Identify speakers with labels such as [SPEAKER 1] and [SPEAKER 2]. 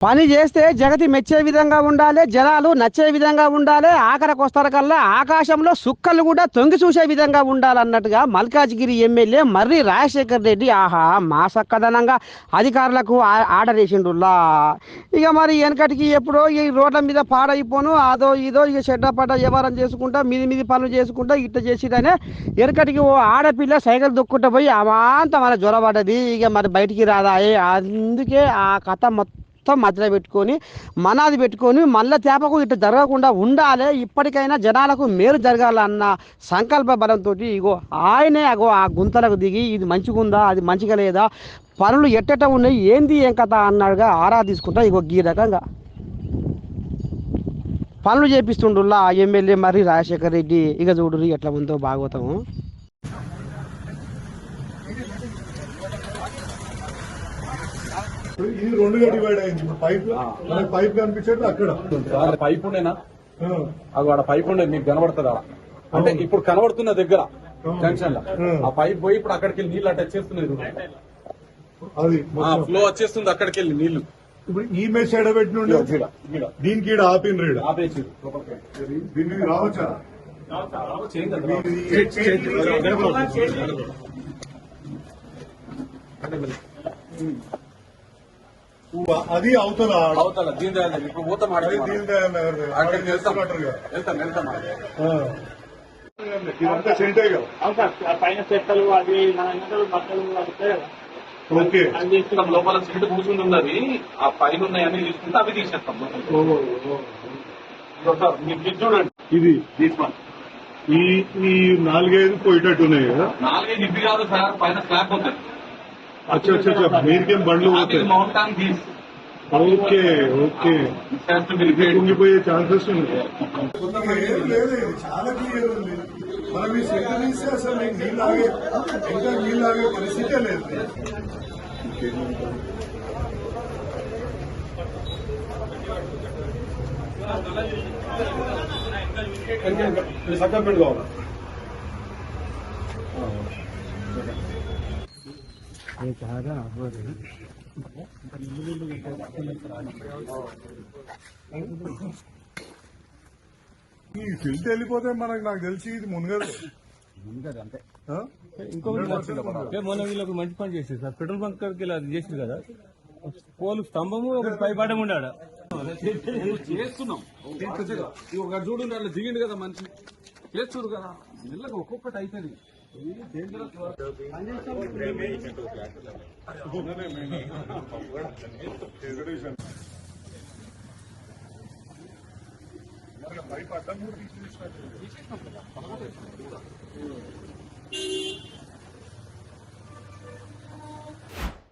[SPEAKER 1] పని చేస్తే జగతి మెచ్చే విధంగా ఉండాలి జనాలు నచ్చే విధంగా ఉండాలి ఆఖరకు వస్తారు కల్లా ఆకాశంలో సుక్కలు కూడా తొంగి చూసే విధంగా ఉండాలన్నట్టుగా మల్కాజ్గిరి ఎమ్మెల్యే మర్రి రాజశేఖర్ రెడ్డి ఆహా మా సక్కదనంగా అధికారులకు ఆ- ఆర్డర్ వేసిండుల్లా. ఇక మరి వెనకటికి ఎప్పుడో ఈ రోడ్ల మీద పాడైపోను అదో ఇదో ఇక చెడ్డ పడ్డ వ్యవహారం చేసుకుంటా మీది మీది పనులు చేసుకుంటా ఇట్ట చేసిదనే వెనకటికి ఓ ఆడపిల్ల సైకిల్ దొక్కుంటా పోయి అమాంత మన జ్వరపడ్డది. ఇక మరి బయటికి రాదా? ఏ అందుకే ఆ కథ మొత్తం మొత్తం మధ్యలో పెట్టుకొని మనది పెట్టుకొని మళ్ళీ తేపకు ఇట్లా జరగకుండా ఉండాలి. ఇప్పటికైనా జనాలకు మేలు జరగాలన్న సంకల్ప బలంతో ఇగో ఆయనే అగో ఆ గుంతలకు దిగి ఇది మంచిగుందా అది మంచిగా లేదా పనులు ఎట్టెట ఉన్నాయి ఏంది ఏం కథ అన్నాడుగా ఆరా తీసుకుంటా ఇగో ఈ రకంగా. పనులు చేపిస్తుండ్రులా ఆ ఎమ్మెల్యే మరి రాజశేఖర్ రెడ్డి. ఇక చూడు ఎట్లా ఉందో భాగవతము.
[SPEAKER 2] ఇది రెండుగా డివైడ్ అయింది. ఇప్పుడు పైప్ మనకి పైప్ కనిపించేది అక్కడ.
[SPEAKER 3] పైప్ ఉండేనా?
[SPEAKER 2] ఆ,
[SPEAKER 3] అది ఆడ పైప్ ఉండే మీకు కనబడుతుంది? ఆడ అంటే ఇప్పుడు కనబడుతున్న దగ్గర జంక్షన్లో. ఆ. పైప్ పోయి ఇప్పుడు అక్కడికి వెళ్ళి నీళ్ళు అటాచ్ చేస్తున్నాయి
[SPEAKER 2] అది.
[SPEAKER 3] ఫ్లో వచ్చేస్తుంది అక్కడికి వెళ్ళి నీళ్ళు
[SPEAKER 2] ఇప్పుడు ఈ మెస్ ఎడబెట్టి
[SPEAKER 3] ఈడ, ఈడ, ఈడ.
[SPEAKER 2] దీనికి ఈడ ఆపిన్ రీడ్
[SPEAKER 3] ఆపేసి
[SPEAKER 2] దీనికి రావచ్చా? అది అవుతుందా ఆడ?
[SPEAKER 3] అవతల దీని దగ్గర ఇప్పుడు పోతా
[SPEAKER 2] అది దీని దయాళ్ నగర్
[SPEAKER 3] వెళ్తాం. వెళ్తాం.
[SPEAKER 2] ఇదంతా సెంటే కదా
[SPEAKER 4] పైన మన ఎండలు బట్టలు
[SPEAKER 2] ఓకే.
[SPEAKER 4] అవి తీసుకున్నాం.
[SPEAKER 5] లోపల సీట్ కూర్చుని ఉన్నది. ఆ పైన ఉన్నాయని తీసుకుంటే అవి తీసేస్తాం సార్ మీకు ఇది చూడండి.
[SPEAKER 2] ఇది.
[SPEAKER 5] తీసుకోండి
[SPEAKER 2] ఈ ఈ నాలుగైదు పోయేటట్టు ఉన్నాయి కదా.
[SPEAKER 5] నాలుగైదు ఇవి కాదు సార్ పైన స్లాబ్ ఉంటుంది
[SPEAKER 2] అచ్చా అచ్చా అచ్చా మీరికేం బండ్లు పోతాయి
[SPEAKER 5] mount on these
[SPEAKER 2] okay okay ఇది కుంగిపోయే ఛాన్సెస్ ఉన్నాయి లేదు ఇది చాలా క్లియర్ ఉంది మనం ఈ సెట్ తీస్తే అసలు నీకు నీళ్ళు ఆగే ఇంకా నీళ్ళు ఆగే పరిస్థితే లేదు
[SPEAKER 3] సక్కమెంట్
[SPEAKER 2] ఈ ఫిల్ట్ వెళ్ళిపోతే మనకు నాకు తెలిసి ఇది మునగదు. ఆ?
[SPEAKER 6] ఏ మొన్న వీళ్ళకి మంచి పని చేసింది సార్. పెట్రోల్ బంక్ కాడికి వెళ్ళి అది చేసింది కదా. పోలు స్తంభము ఒక పై పడము ఉండాడ
[SPEAKER 3] చేస్తున్నాం. ఒక చూడు అట్లా దిగిండు కదా మనిషి. చేస్తుడు కదా. మెల్లగా ఒక్కొక్కటి అవుతుంది
[SPEAKER 2] పైప్ అడ్డం కూడా తీసేసినట్టు.